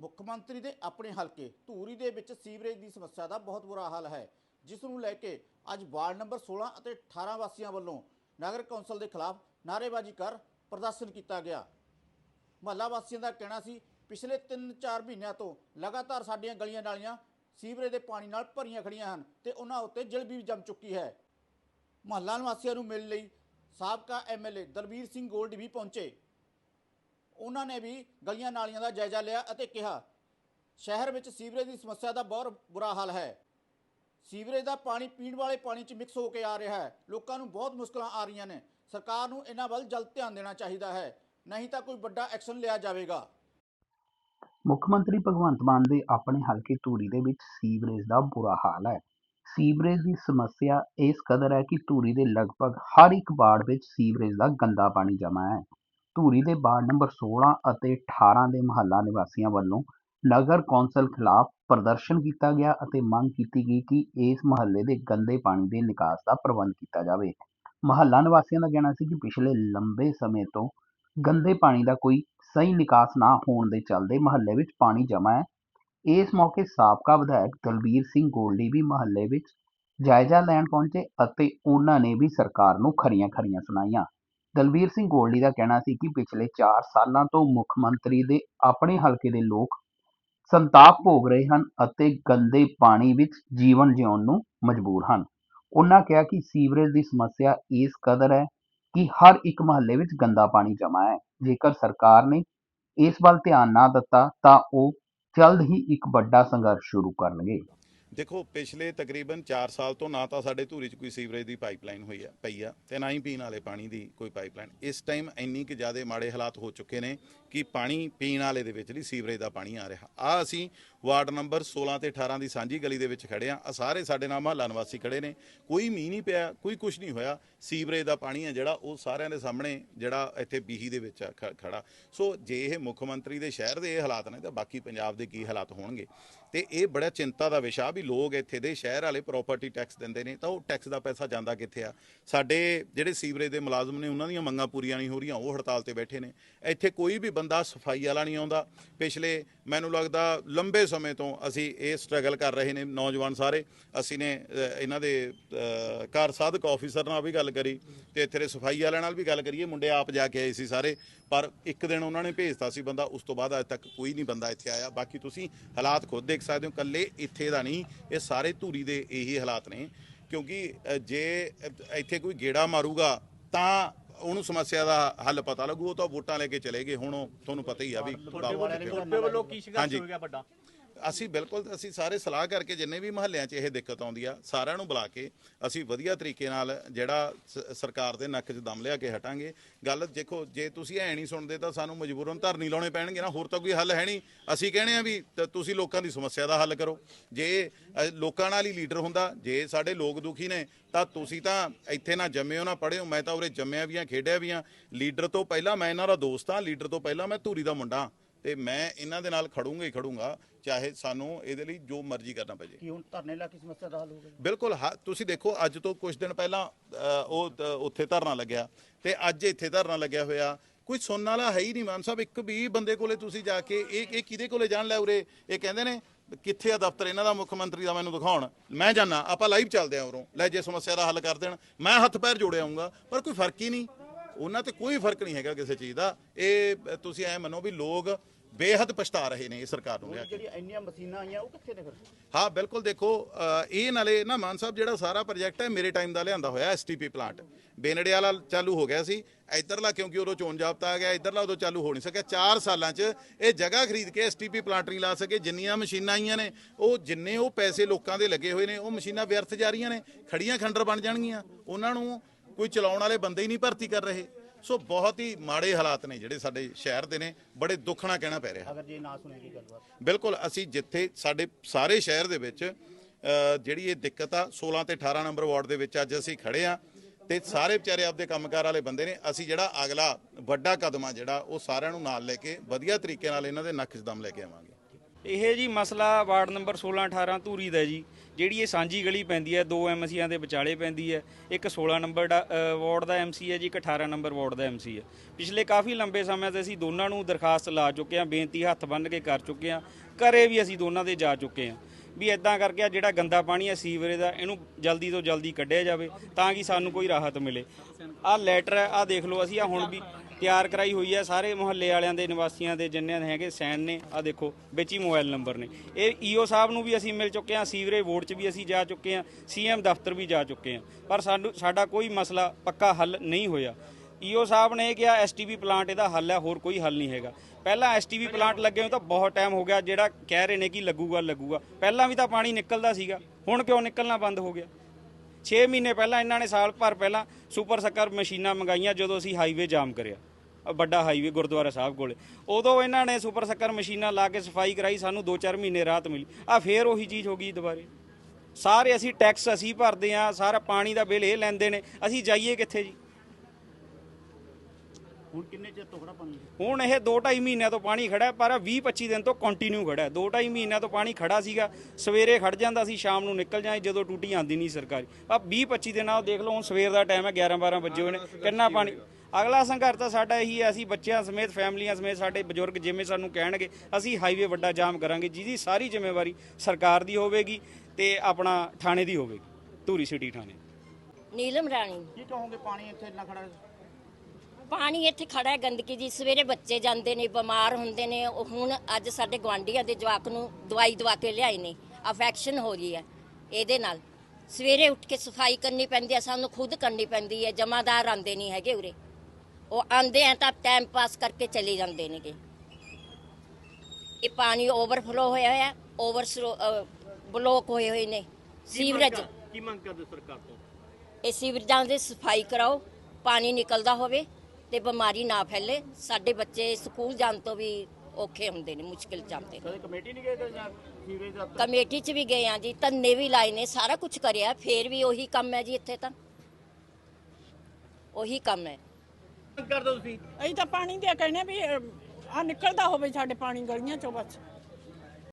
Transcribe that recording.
ਮੁੱਖ ਮੰਤਰੀ ਦੇ ਆਪਣੇ ਹਲਕੇ ਧੂਰੀ ਦੇ ਵਿੱਚ ਸੀਵਰੇਜ ਦੀ ਸਮੱਸਿਆ ਦਾ ਬਹੁਤ ਬੁਰਾ ਹਾਲ ਹੈ, ਜਿਸ ਨੂੰ ਲੈ ਕੇ ਅੱਜ ਵਾਰਡ ਨੰਬਰ 16 ਅਤੇ 18 ਵਾਸੀਆਂ ਵੱਲੋਂ ਨਗਰ ਕੌਂਸਲ ਦੇ ਖਿਲਾਫ ਨਾਅਰੇਬਾਜ਼ੀ ਕਰ ਪ੍ਰਦਰਸ਼ਨ ਕੀਤਾ ਗਿਆ। ਮਹੱਲਾ ਵਾਸੀਆਂ ਦਾ ਕਹਿਣਾ ਸੀ, ਪਿਛਲੇ 3-4 ਮਹੀਨਿਆਂ ਤੋਂ ਲਗਾਤਾਰ ਸਾਡੀਆਂ ਗਲੀਆਂ ਨਾਲੀਆਂ ਸੀਵਰੇਜ ਦੇ ਪਾਣੀ ਨਾਲ ਭਰੀਆਂ ਖੜੀਆਂ ਹਨ ਤੇ ਉਹਨਾਂ ਉੱਤੇ ਜਲ ਵੀ ਜੰਮ ਚੁੱਕੀ ਹੈ। ਮਹੱਲਾ ਨਿਵਾਸੀਆਂ ਨੂੰ ਮਿਲਣ ਲਈ ਸਾਬਕਾ ਐਮਐਲਏ ਦਲਬੀਰ ਸਿੰਘ ਗੋਲਡ ਵੀ ਪਹੁੰਚੇ। ਉਹਨਾਂ ਨੇ ਵੀ ਗਲੀਆਂ ਨਾਲੀਆਂ ਦਾ ਜਾਇਜ਼ਾ ਲਿਆ ਅਤੇ ਕਿਹਾ, ਸ਼ਹਿਰ ਵਿੱਚ ਸੀਵਰੇਜ ਦੀ ਸਮੱਸਿਆ ਦਾ ਬਹੁਤ ਬੁਰਾ ਹਾਲ ਹੈ। ਸੀਵਰੇਜ ਦਾ ਪਾਣੀ ਪੀਣ ਵਾਲੇ ਪਾਣੀ 'ਚ ਮਿਕਸ ਹੋ ਕੇ ਆ ਰਿਹਾ ਹੈ। ਲੋਕਾਂ ਨੂੰ ਬਹੁਤ ਮੁਸ਼ਕਲਾਂ ਆ ਰਹੀਆਂ ਨੇ। ਸਰਕਾਰ ਨੂੰ ਇਹਨਾਂ ਵੱਲ ਜਲਦ ਧਿਆਨ ਦੇਣਾ ਚਾਹੀਦਾ ਹੈ। ਨਹੀਂ ਤਾਂ ਕੋਈ ਵੱਡਾ ਐਕਸ਼ਨ ਲਿਆ ਜਾਵੇਗਾ। ਮੁੱਖ ਮੰਤਰੀ ਭਗਵੰਤ ਮਾਨ ਦੇ ਆਪਣੇ ਹਲਕੇ ਧੂਰੀ ਦੇ ਵਿੱਚ ਸੀਵਰੇਜ ਦਾ ਬੁਰਾ ਹਾਲ ਹੈ। ਸੀਵਰੇਜ ਦੀ ਸਮੱਸਿਆ ਇਸ ਕਦਰ ਹੈ ਕਿ ਧੂਰੀ ਦੇ ਲਗਭਗ ਹਰ ਇੱਕ ਵਾਰਡ ਵਿੱਚ ਸੀਵਰੇਜ ਦਾ ਗੰਦਾ ਪਾਣੀ ਜਮਾ ਹੈ। ਧੂਰੀ ਦੇ ਵਾਰਡ ਨੰਬਰ 16 ਅਤੇ 18 ਦੇ ਮਹੱਲਾ ਨਿਵਾਸੀਆਂ ਵੱਲੋਂ ਨਗਰ ਕੌਂਸਲ ਖਿਲਾਫ ਪ੍ਰਦਰਸ਼ਨ ਕੀਤਾ ਗਿਆ ਅਤੇ ਮੰਗ ਕੀਤੀ ਗਈ ਕਿ ਇਸ ਮਹੱਲੇ ਦੇ ਗੰਦੇ ਪਾਣੀ ਦੇ ਨਿਕਾਸ ਦਾ ਪ੍ਰਬੰਧ ਕੀਤਾ ਜਾਵੇ। ਮਹੱਲਾ ਨਿਵਾਸੀਆਂ ਦਾ ਕਹਿਣਾ ਸੀ ਕਿ ਪਿਛਲੇ ਲੰਬੇ ਸਮੇਂ ਤੋਂ ਗੰਦੇ ਪਾਣੀ ਦਾ ਕੋਈ ਸਹੀ ਨਿਕਾਸ ਨਾ ਹੋਣ ਦੇ ਚੱਲਦੇ ਮਹੱਲੇ ਵਿੱਚ ਪਾਣੀ ਜਮ੍ਹਾਂ ਹੈ। ਇਸ ਮੌਕੇ ਸਾਬਕਾ ਵਿਧਾਇਕ ਦਲਬੀਰ ਸਿੰਘ ਗੋਲਡੀ ਵੀ ਮਹੱਲੇ ਵਿੱਚ ਜਾਇਜ਼ਾ ਲੈਣ ਪਹੁੰਚੇ ਅਤੇ ਉਹਨਾਂ ਨੇ ਵੀ ਸਰਕਾਰ ਨੂੰ ਖਰੀਆਂ ਖਰੀਆਂ ਸੁਣਾਈਆਂ। ਦਲਬੀਰ ਸਿੰਘ ਗੋਲਡੀ ਦਾ ਕਹਿਣਾ ਸੀ ਕਿ ਪਿਛਲੇ 4 ਸਾਲਾਂ ਤੋਂ ਮੁੱਖ ਮੰਤਰੀ ਦੇ ਆਪਣੇ ਹਲਕੇ ਦੇ ਲੋਕ ਸੰਤਾਪ ਭੋਗ ਰਹੇ ਹਨ ਅਤੇ ਗੰਦੇ ਪਾਣੀ ਵਿੱਚ ਜੀਵਨ ਜਿਉਣ ਨੂੰ ਮਜਬੂਰ ਹਨ। ਉਹਨਾਂ ਕਿਹਾ ਕਿ ਸੀਵਰੇਜ ਦੀ ਸਮੱਸਿਆ ਇਸ ਕਦਰ ਹੈ ਕਿ ਹਰ ਇੱਕ ਮਹੱਲੇ ਵਿੱਚ ਗੰਦਾ ਪਾਣੀ ਜਮ੍ਹਾਂ ਹੈ। ਜੇਕਰ ਸਰਕਾਰ ਨੇ ਇਸ ਵੱਲ ਧਿਆਨ ਨਾ ਦਿੱਤਾ ਤਾਂ ਉਹ ਜਲਦ ਹੀ ਇੱਕ ਵੱਡਾ ਸੰਘਰਸ਼ ਸ਼ੁਰੂ ਕਰਨਗੇ। ਦੇਖੋ, ਪਿਛਲੇ ਤਕਰੀਬਨ 4 ਸਾਲ ਤੋਂ ਨਾ ਤਾਂ ਸਾਡੇ ਧੂਰੀ 'ਚ ਕੋਈ ਸੀਵਰੇਜ ਦੀ ਪਾਈਪਲਾਈਨ ਹੋਈ ਆ, ਪਈ ਆ ਤੇ ਨਾ ਹੀ ਪੀਣ ਵਾਲੇ ਪਾਣੀ ਦੀ ਕੋਈ ਪਾਈਪਲਾਈਨ। ਇਸ ਟਾਈਮ ਇੰਨੀ ਕਿ ਜ਼ਿਆਦਾ ਮਾੜੇ ਹਾਲਾਤ ਹੋ ਚੁੱਕੇ ਨੇ ਕਿ ਪਾਣੀ ਪੀਣ ਵਾਲੇ ਦੇ ਵਿੱਚ ਵੀ ਸੀਵਰੇਜ ਦਾ ਪਾਣੀ ਆ ਰਿਹਾ। ਆ ਅਸੀਂ ਵਾਰਡ ਨੰਬਰ 16 ਤੇ 18 ਦੀ ਸਾਂਝੀ ਗਲੀ ਦੇ ਵਿੱਚ ਖੜੇ ਆ। ਆ ਸਾਰੇ ਸਾਡੇ ਨਾਲ ਮਹੱਲਾ ਨਿਵਾਸੀ ਖੜੇ ਨੇ। ਕੋਈ ਮੀਂਹ ਨਹੀਂ ਪਿਆ, ਕੋਈ ਕੁਝ ਨਹੀਂ ਹੋਇਆ। ਸੀਵਰੇਜ ਦਾ ਪਾਣੀ ਆ ਜਿਹੜਾ, ਉਹ ਸਾਰਿਆਂ ਦੇ ਸਾਹਮਣੇ ਜਿਹੜਾ ਇੱਥੇ ਬੀਹੀ ਦੇ ਵਿੱਚ ਆ ਖ- ਖੜਾ ਸੋ ਜੇ ਇਹ ਮੁੱਖ ਮੰਤਰੀ ਦੇ ਸ਼ਹਿਰ ਦੇ ਇਹ ਹਾਲਾਤ ਨੇ, ਤਾਂ ਬਾਕੀ ਪੰਜਾਬ ਦੇ ਕੀ ਹਾਲਾਤ ਹੋਣਗੇ? ਤੇ ਇਹ ਬੜਾ ਚਿੰਤਾ ਦਾ ਵਿਸ਼ਾ ਵੀ ਲੋਕ ਇੱਥੇ ਦੇ ਸ਼ਹਿਰ ਵਾਲੇ ਪ੍ਰਾਪਰਟੀ ਟੈਕਸ ਦਿੰਦੇ ਨੇ ਤਾਂ ਉਹ ਟੈਕਸ ਦਾ ਪੈਸਾ ਜਾਂਦਾ ਕਿੱਥੇ ਆ? ਸਾਡੇ ਜਿਹੜੇ ਸੀਵਰੇਜ ਦੇ ਮੁਲਾਜ਼ਮ ਨੇ ਉਹਨਾਂ ਦੀਆਂ ਮੰਗਾਂ ਪੂਰੀਆਂ ਨਹੀਂ ਹੋ ਰਹੀਆਂ ਉਹ ਹੜਤਾਲ ਤੇ ਬੈਠੇ ਨੇ। ਇੱਥੇ ਕੋਈ ਵੀ ਬੰਦਾ ਸਫ਼ਾਈ ਵਾਲਾ ਨਹੀਂ ਆਉਂਦਾ। ਪਿਛਲੇ ਮੈਨੂੰ ਲੱਗਦਾ ਲੰਬੇ ਸਮੇਂ ਤੋਂ ਅਸੀਂ ਇਹ ਸਟਰਗਲ ਕਰ ਰਹੇ ਨੇ ਨੌਜਵਾਨ ਸਾਰੇ। ਅਸੀਂ ਨੇ ਇਹਨਾਂ ਦੇ ਅ, ਕਾਰ ਸਾਧਕ ਆਫੀਸਰ ਨਾਲ ਵੀ ਗੱਲ ਕਰੀ ਤੇ ਇੱਥੇ ਦੇ ਸਫ਼ਾਈ ਵਾਲਿਆਂ ਨਾਲ ਵੀ ਗੱਲ ਕਰੀਏ। ਮੁੰਡੇ ਆਪ ਜਾ ਕੇ ਆਏ ਸੀ ਸਾਰੇ। ਪਰ ਇੱਕ ਦਿਨ ਉਹਨਾਂ ਨੇ ਭੇਜਤਾ ਸੀ ਬੰਦਾ ਉਸ ਤੋਂ ਬਾਅਦ ਅੱਜ ਤੱਕ ਕੋਈ ਨਹੀਂ ਬੰਦਾ ਇੱਥੇ ਆਇਆ। ਬਾਕੀ ਤੁਸੀਂ ਹਾਲਾਤ ਖੁਦ ਦੇਖ ਸਕਦੇ ਹੋ ਕੱਲੇ ਇੱਥੇ ਦਾ ਨਹੀਂ ਇਹ ਸਾਰੇ ਧੂਰੀ ਦੇ ਇਹੀ ਹਾਲਾਤ ਨੇ। ਕਿਉਂਕਿ ਜੇ ਇੱਥੇ ਕੋਈ ਗੇੜਾ ਮਾਰੂਗਾ ਤਾਂ ਉਹਨੂੰ ਸਮੱਸਿਆ ਦਾ ਹੱਲ ਪਤਾ ਲੱਗੂ ਉਹ ਤਾਂ ਵੋਟਾਂ ਲੈ ਕੇ ਚਲੇ ਗਏ ਹੁਣ ਤੁਹਾਨੂੰ ਪਤਾ ਹੀ ਆ ਵੀ ਤੁਹਾਡੇ ਵੱਲੋਂ ਕੀ ਹਾਂਜੀ। ਹੋਏਗਾ ਵੱਡਾ? ਅਸੀਂ ਬਿਲਕੁਲ ਅਸੀਂ ਸਾਰੇ ਸਲਾਹ ਕਰਕੇ ਜਿੰਨੇ ਵੀ ਮਹੱਲਿਆਂ 'ਚ ਇਹ ਦਿੱਕਤ ਆਉਂਦੀ ਆ ਸਾਰਿਆਂ ਨੂੰ ਬੁਲਾ ਕੇ ਅਸੀਂ ਵਧੀਆ ਤਰੀਕੇ ਨਾਲ ਜਿਹੜਾ ਸ- ਸਰਕਾਰ ਦੇ ਨੱਕ 'ਚ ਦਮ ਲਿਆ ਕੇ ਹਟਾਂਗੇ। ਗੱਲ ਦੇਖੋ ਜੇ ਤੁਸੀਂ ਐ ਨਹੀਂ ਸੁਣਦੇ ਤਾਂ ਸਾਨੂੰ ਮਜਬੂਰਨ ਧਰਨੀ ਲਾਉਣੇ ਪੈਣਗੇ ਨਾ ਹੋਰ ਤਾਂ ਕੋਈ ਹੱਲ ਹੈ ਨਹੀਂ। ਅਸੀਂ ਕਹਿੰਦੇ ਆ ਵੀ ਤ- ਤੁਸੀਂ ਲੋਕਾਂ ਦੀ ਸਮੱਸਿਆ ਦਾ ਹੱਲ ਕਰੋ। ਜੇ ਅ, ਲੋਕਾਂ ਨਾਲ ਹੀ ਲੀਡਰ ਹੁੰਦਾ ਜੇ ਸਾਡੇ ਲੋਕ ਦੁਖੀ ਨੇ ਤਾਂ ਤੁਸੀਂ ਤਾਂ ਇੱਥੇ ਨਾ ਜੰਮਿਓ ਨਾ ਪੜ੍ਹਿਓ ਮੈਂ ਤਾਂ ਉਰੇ ਜੰਮਿਆ ਵੀ ਆ ਖੇਡਿਆ ਵੀ ਆ। ਲੀਡਰ ਤੋਂ ਪਹਿਲਾਂ ਮੈਂ ਇਹਨਾਂ ਦਾ ਦੋਸਤ ਆ ਲੀਡਰ ਤੋਂ ਪਹਿਲਾਂ ਮੈਂ ਧੂਰੀ ਦਾ ਮੁੰਡਾ ਹਾਂ ਤੇ ਮੈਂ ਇਹਨਾਂ ਦੇ ਨਾਲ ਖੜੂੰਗਾ ਹੀ ਖੜੂੰਗਾ ਚਾਹੇ ਸਾਨੂੰ ਇਹਦੇ ਲਈ ਜੋ ਮਰਜ਼ੀ ਕਰਨਾ ਪੈ ਜੇ। ਕੀ ਹੁਣ ਧਰਨੇ ਲਾ ਕੇ ਸਮੱਸਿਆ ਦਾ ਹੱਲ ਹੋਵੇਗਾ ਬਿਲਕੁਲ ਹਾ- ਤੁਸੀਂ ਦੇਖੋ ਅੱਜ ਤੋਂ ਕੁਝ ਦਿਨ ਪਹਿਲਾਂ ਅ, ਉਹ ਤ- ਉੱਥੇ ਧਰਨਾ ਲੱਗਿਆ ਤੇ ਅੱਜ ਇੱਥੇ ਧਰਨਾ ਲੱਗਿਆ ਹੋਇਆ। ਕੋਈ ਸੁਣਨ ਵਾਲਾ ਹੈ ਹੀ ਨਹੀਂ ਮਾਨ ਸਾਹਿਬ ਇੱਕ ਵੀ ਬੰਦੇ ਕੋਲੇ ਤੁਸੀਂ ਜਾ ਕੇ ਇਹ ਇਹ ਕਿਹਦੇ ਕੋਲੇ ਜਾਣ ਲੈ ਉਰੇ? ਇਹ ਕਹਿੰਦੇ ਨੇ ਕਿੱਥੇ ਆ ਦਫ਼ਤਰ? ਇਹਨਾਂ ਦਾ ਮੁੱਖ ਮੰਤਰੀ ਦਾ ਮੈਨੂੰ ਦਿਖਾਉਣ। ਮੈਂ ਜਾਣਾ ਆਪਾਂ ਲਾਈਵ ਚੱਲਦੇ ਆ ਉਰੋਂ। ਲੈ ਜੇ ਸਮੱਸਿਆ ਦਾ ਹੱਲ ਕਰ ਦੇਣ ਮੈਂ ਹੱਥ ਪੈਰ ਜੋੜੇ ਆਉਂਗਾ ਪਰ ਕੋਈ ਫ਼ਰਕ ਹੀ ਨਹੀਂ। ਉਹਨਾਂ ਤੇ ਕੋਈ ਫ਼ਰਕ ਨਹੀਂ ਹੈਗਾ ਕਿਸੇ ਚੀਜ਼ ਦਾ। ਇਹ ਤੁਸੀਂ ਐ ਮੰਨੋ ਵੀ ਲੋਕ ਬੇਹੱਦ ਪਛਤਾ ਰਹੇ ਨੇ ਇਹ ਸਰਕਾਰ ਨੂੰ ਲਿਆ ਕੇ। ਜਿਹੜੀ ਇੰਨੀਆਂ ਮਸ਼ੀਨਾਂ ਆਈਆਂ ਉਹ ਕਿੱਥੇ ਨੇ ਫਿਰ? ਹਾਂ ਬਿਲਕੁਲ ਦੇਖੋ ਇਹ ਨਾਲੇ ਨਾ ਮਾਨ ਸਾਹਿਬ ਜਿਹੜਾ ਸਾਰਾ ਪ੍ਰੋਜੈਕਟ ਹੈ ਮੇਰੇ ਟਾਈਮ ਦਾ ਲਿਆਂਦਾ ਹੋਇਆ ਐਸਟੀਪੀ ਪਲਾਂਟ ਬੇਨੜੇ ਵਾਲਾ ਚਾਲੂ ਹੋ ਗਿਆ ਸੀ। ਇਧਰਲਾ ਕਿਉਂਕਿ ਉਦੋਂ ਚੋਣ ਜਾਬਤਾ ਆ ਗਿਆ ਇਧਰਲਾ ਉਦੋਂ ਚਾਲੂ ਹੋ ਨਹੀਂ ਸਕਿਆ। 4 ਸਾਲਾਂ 'ਚ ਇਹ ਜਗ੍ਹਾ ਖਰੀਦ ਕੇ ਐਸਟੀਪੀ ਪਲਾਂਟ ਨਹੀਂ ਲਾ ਸਕੇ। ਜਿੰਨੀਆਂ ਮਸ਼ੀਨਾਂ ਆਈਆਂ ਨੇ ਉਹ ਜਿੰਨੇ ਉਹ ਪੈਸੇ ਲੋਕਾਂ ਦੇ ਲੱਗੇ ਹੋਏ ਨੇ ਉਹ ਮਸ਼ੀਨਾਂ ਵਿਅਰਥ ਜਾ ਰਹੀਆਂ ਨੇ। ਖੜੀਆਂ ਖੰਡਰ ਬਣ ਜਾਣਗੀਆਂ। ਉਹਨਾਂ ਨੂੰ ਕੋਈ ਚਲਾਉਣ ਵਾਲੇ ਬੰਦੇ ਹੀ ਨਹੀਂ ਭਰਤੀ ਕਰ ਰਹੇ। ਸੋ ਬਹੁਤ ਹੀ ਮਾੜੇ ਹਾਲਾਤ ਨੇ ਜਿਹੜੇ ਸਾਡੇ ਸ਼ਹਿਰ ਦੇ ਨੇ ਬੜੇ ਦੁੱਖ ਨਾਲ ਕਹਿਣਾ ਪੈ ਰਿਹਾ। ਅਗਰ ਜੇ ਨਾ ਸੁਣੇਗੀ ਗੱਲਬਾਤ। ਬਿਲਕੁਲ ਅਸੀਂ ਜਿੱਥੇ ਸਾਡੇ ਸਾਰੇ ਸ਼ਹਿਰ ਦੇ ਵਿੱਚ ਜਿਹੜੀ ਇਹ ਦਿੱਕਤ ਆ 16 ਤੇ 18 ਨੰਬਰ ਵਾਰਡ ਦੇ ਵਿੱਚ ਅੱਜ ਅਸੀਂ ਖੜੇ ਆ ਤੇ ਸਾਰੇ ਵਿਚਾਰੇ ਆਪਦੇ ਕੰਮਕਾਰ ਵਾਲੇ ਬੰਦੇ ਨੇ ਅਸੀਂ ਜਿਹੜਾ ਅਗਲਾ ਵੱਡਾ ਕਦਮ ਆ ਜਿਹੜਾ ਉਹ ਸਾਰਿਆਂ ਨੂੰ ਨਾਲ ਲੈ ਕੇ ਵਧੀਆ ਤਰੀਕੇ ਨਾਲ ਇਹਨਾਂ ਦੇ ਨੱਕ 'ਚ ਦਮ ਲੈ ਕੇ ਆਵਾਂਗੇ। ਇਹ ਜੀ ਮਸਲਾ ਵਾਰਡ ਨੰਬਰ 16 18 ਧੂਰੀ ਦਾ ਜੀ। ਜਿਹੜੀ ਇਹ ਸਾਂਝੀ ਗਲੀ ਪੈਂਦੀ ਹੈ, ਦੋ ਐਮਸੀਆਂ ਦੇ ਵਿਚਾਲੇ ਪੈਂਦੀ ਹੈ, ਇੱਕ 16 ਨੰਬਰ ਦਾ ਵਾਰਡ ਦਾ ਐਮਸੀ ਹੈ, ਜੀ ਇੱਕ 18 ਨੰਬਰ ਵਾਰਡ ਦਾ ਐਮਸੀ ਹੈ। ਪਿਛਲੇ ਕਾਫੀ ਲੰਬੇ ਸਮੇਂ ਤੋਂ ਅਸੀਂ ਦੋਨਾਂ ਨੂੰ ਦਰਖਾਸਤ ਲਾ ਚੁੱਕੇ ਹਾਂ, ਬੇਨਤੀ ਹੱਥ ਬੰਨ੍ਹ ਕੇ ਕਰ ਚੁੱਕੇ ਹਾਂ, ਘਰੇ ਵੀ ਅਸੀਂ ਦੋਨਾਂ ਦੇ ਜਾ ਚੁੱਕੇ ਹਾਂ। ਵੀ ਇਦਾਂ ਕਰਕੇ ਆ ਜਿਹੜਾ ਗੰਦਾ ਪਾਣੀ ਹੈ, ਸੀਵਰੇਜ ਦਾ, ਇਹਨੂੰ ਜਲਦੀ ਤੋਂ ਜਲਦੀ ਕੱਢਿਆ ਜਾਵੇ ਤਾਂ ਕਿ ਸਾਨੂੰ ਕੋਈ ਰਾਹਤ ਮਿਲੇ। ਆਹ ਲੈਟਰ ਹੈ, ਆਹ ਦੇਖ ਲਓ ਅਸੀਂ ਆ ਹੁਣ ਵੀ ਤਿਆਰ ਕਰਾਈ ਹੋਈ ਹੈ। ਸਾਰੇ ਮੁਹੱਲੇ ਵਾਲਿਆਂ ਦੇ, ਨਿਵਾਸੀਆਂ ਦੇ, ਜਿੰਨਿਆਂ ਦੇ ਹੈਗੇ, ਸੈਨ ਨੇ ਆ ਦੇਖੋ, ਵਿੱਚ ਹੀ ਮੋਬਾਈਲ ਨੰਬਰ ਨੇ। ਇਹ ਈਓ ਸਾਹਿਬ ਨੂੰ ਵੀ ਅਸੀਂ ਮਿਲ ਚੁੱਕੇ ਹਾਂ, ਸੀਵਰੇਜ ਬੋਰਡ 'ਚ ਵੀ ਅਸੀਂ ਜਾ ਚੁੱਕੇ ਹਾਂ, ਸੀਐਮ ਦਫ਼ਤਰ ਵੀ ਜਾ ਚੁੱਕੇ ਹਾਂ। ਪਰ ਸਾਨੂੰ ਸਾਡਾ ਕੋਈ ਮਸਲਾ ਪੱਕਾ ਹੱਲ ਨਹੀਂ ਹੋਇਆ। ਈਓ ਸਾਹਿਬ ਨੇ ਇਹ ਕਿਹਾ ਐਸਟੀਵੀ ਪਲਾਂਟ ਇਹਦਾ ਹੱਲ ਹੈ, ਹੋਰ ਕੋਈ ਹੱਲ ਨਹੀਂ ਹੈਗਾ। ਪਹਿਲਾਂ ਐਸਟੀਵੀ ਪਲਾਂਟ ਲੱਗੇ ਨੂੰ ਤਾਂ ਬਹੁਤ ਟਾਈਮ ਹੋ ਗਿਆ, ਜਿਹੜਾ ਕਹਿ ਰਹੇ ਨੇ ਕਿ ਲੱਗੂਗਾ ਲੱਗੂਗਾ। ਪਹਿਲਾਂ ਵੀ ਤਾਂ ਪਾਣੀ ਨਿਕਲਦਾ ਸੀਗਾ, ਹੁਣ ਕਿਉਂ ਨਿਕਲਣਾ ਬੰਦ ਹੋ ਗਿਆ? 6 ਮਹੀਨੇ ਪਹਿਲਾਂ ਇਹਨਾਂ ਨੇ ਸਾਲ ਭਰ ਪਹਿਲਾਂ ਸੁਪਰ ਸਕਰ ਮਸ਼ੀਨਾਂ ਮੰਗਾਈਆਂ ਜਦੋਂ ਅਸੀਂ ਹਾਈਵੇ ਜਾਮ ਕਰਿਆ। ਵੱਡਾ ਹਾਈਵੇ ਗੁਰਦੁਆਰਾ ਸਾਹਿਬ ਕੋਲੇ। ਉਦੋਂ ਇਹਨਾਂ ਨੇ ਸੁਪਰ ਸੱਕਰ ਮਸ਼ੀਨਾਂ ਲਾ ਕੇ ਸਫ਼ਾਈ ਕਰਾਈ ਸਾਨੂੰ 2-4 ਮਹੀਨੇ ਰਾਹਤ ਮਿਲੀ। ਆ ਫੇਰ ਉਹੀ ਚੀਜ਼ ਹੋ ਗਈ ਦੁਬਾਰੇ। ਸਾਰੇ ਅਸੀਂ ਟੈਕਸ ਅਸੀਂ ਭਰਦੇ ਆ ਸਾਰਾ ਪਾਣੀ ਦਾ ਬਿੱਲ ਇਹ ਲੈਂਦੇ ਨੇ ਅਸੀਂ ਜਾਈਏ ਕਿੱਥੇ ਜੀ? ਹੁਣ ਕਿੰਨੇ ਚਿਰ ਤੋਂ ਖੜਾ ਪਾਣੀ? ਹੁਣ ਇਹ 2-2.5 ਮਹੀਨਿਆਂ ਤੋਂ ਪਾਣੀ ਖੜਾ ਹੈ, ਪਰ 20-25 ਦਿਨ ਤੋਂ ਕੰਟੀਨਿਊ ਖੜਾ ਹੈ। 2-2.5 ਮਹੀਨਿਆਂ ਤੋਂ ਪਾਣੀ ਖੜਾ ਸੀਗਾ ਸਵੇਰੇ ਖੜ ਜਾਂਦਾ ਸੀ ਸ਼ਾਮ ਨੂੰ ਨਿਕਲ ਜਾਏ ਜਦੋਂ ਟੂਟੀ ਆਂਦੀ ਨਹੀਂ ਸਰਕਾਰੀ। ਆ 20-25 ਦਿਨ ਆ ਦੇਖ ਲਓ ਹੁਣ ਸਵੇਰ ਦਾ ਟਾਈਮ ਹੈ 11-12 ਵਜੇ ਹੋਏ ਨੇ ਕਿੰਨਾ ਪਾਣੀ ਅਗਲਾ ਸੰਘਰਸ਼ ਤਾਂ ਸਾਡਾ ਇਹੀ ਹੈ ਅਸੀਂ ਬੱਚਿਆਂ ਸਮੇਤ ਫੈਮਲੀਆਂ ਸਮੇਤ ਸਾਡੇ ਬਜ਼ੁਰਗ ਜਿਵੇਂ ਸਾਨੂੰ ਕਹਿਣਗੇ ਅਸੀਂ ਹਾਈਵੇ ਵੱਡਾ ਜਾਮ ਕਰਾਂਗੇ ਜਿਹਦੀ ਸਾਰੀ ਜ਼ਿੰਮੇਵਾਰੀ ਸਰਕਾਰ ਦੀ ਹੋਵੇਗੀ ਤੇ ਆਪਣਾ ਥਾਣੇ ਦੀ ਹੋਵੇਗੀ ਧੂਰੀ ਸਿਟੀ ਥਾਣੇ। ਨੀਲਮ ਰਾਣੀ। ਕੀ ਕਹੋਗੇ ਪਾਣੀ ਇੱਥੇ ਇੰਨਾ ਖੜਾ? ਪਾਣੀ ਇੱਥੇ ਖੜਾ ਹੈ ਗੰਦਗੀ ਜੀ ਸਵੇਰੇ ਬੱਚੇ ਜਾਂਦੇ ਨੇ ਬਿਮਾਰ ਹੁੰਦੇ ਨੇ। ਉਹ ਹੁਣ ਅੱਜ ਸਾਡੇ ਗਵਾਂਢੀਆਂ ਦੇ ਜਵਾਕ ਨੂੰ ਦਵਾਈ ਦਵਾ ਕੇ ਲਿਆਏ ਨੇ। ਅਫੈਕਸ਼ਨ ਹੋ ਰਹੀ ਹੈ ਇਹਦੇ ਨਾਲ। ਸਵੇਰੇ ਉੱਠ ਕੇ ਸਫ਼ਾਈ ਕਰਨੀ ਪੈਂਦੀ ਹੈ ਸਾਨੂੰ ਖੁਦ ਕਰਨੀ ਪੈਂਦੀ ਹੈ। ਜਮਾਦਾਰ ਆਂਦੇ ਨਹੀਂ ਹੈਗੇ ਉਰੇ। ਉਹ ਆਂਦੇ ਆ ਤਾਂ ਟਾਈਮ ਪਾਸ ਕਰਕੇ ਚਲੇ ਜਾਂਦੇ ਨੇਗੇ। ਇਹ ਪਾਣੀ ਓਵਰਫਲੋ ਹੋਇਆ ਹੋਇਆ ਓਵਰ ਬਲੋਕ ਹੋਏ ਹੋਏ ਨੇ। ਸੀਵਰੇਜ ਕੀ ਮੰਗ ਕਰਦੇ ਸਰਕਾਰ ਤੋਂ? ਇਹ ਸੀਵਰੇਜਾਂ ਦੀ ਸਫ਼ਾਈ ਕਰਾਓ ਪਾਣੀ ਨਿਕਲਦਾ ਹੋਵੇ ਤੇ ਬਿਮਾਰੀ ਨਾ ਫੈਲੇ। ਸਾਡੇ ਬੱਚੇ ਸਕੂਲ ਜਾਣ ਤੋਂ ਵੀ ਔਖੇ ਹੁੰਦੇ ਨੇ ਮੁਸ਼ਕਿਲ ਜਾਂਦੇ ਨੇ। ਕਮੇਟੀ ਨਹੀਂ ਗਏ ਸੀਵਰੇਜ ਦਾ ਕਮੇਟੀ 'ਚ ਵੀ ਗਏ ਆ ਜੀ ਧੰਨੇ ਵੀ ਲਾਏ ਨੇ ਸਾਰਾ ਕੁਝ ਕਰਿਆ ਫੇਰ ਵੀ ਉਹੀ ਕੰਮ ਹੈ ਜੀ ਇੱਥੇ ਤਾਂ। ਉਹੀ ਕੰਮ ਹੈ। ਕਰਦੇ ਹੋ ਤੁਸੀਂ। ਅਸੀਂ ਤਾਂ ਪਾਣੀ ਦੇ ਕਹਿੰਦੇ ਵੀ ਆ ਨਿਕਲਦਾ ਹੋਵੇ ਸਾਡੇ ਪਾਣੀ ਗਲੀਆਂ ਚੋਂ ਬਸ।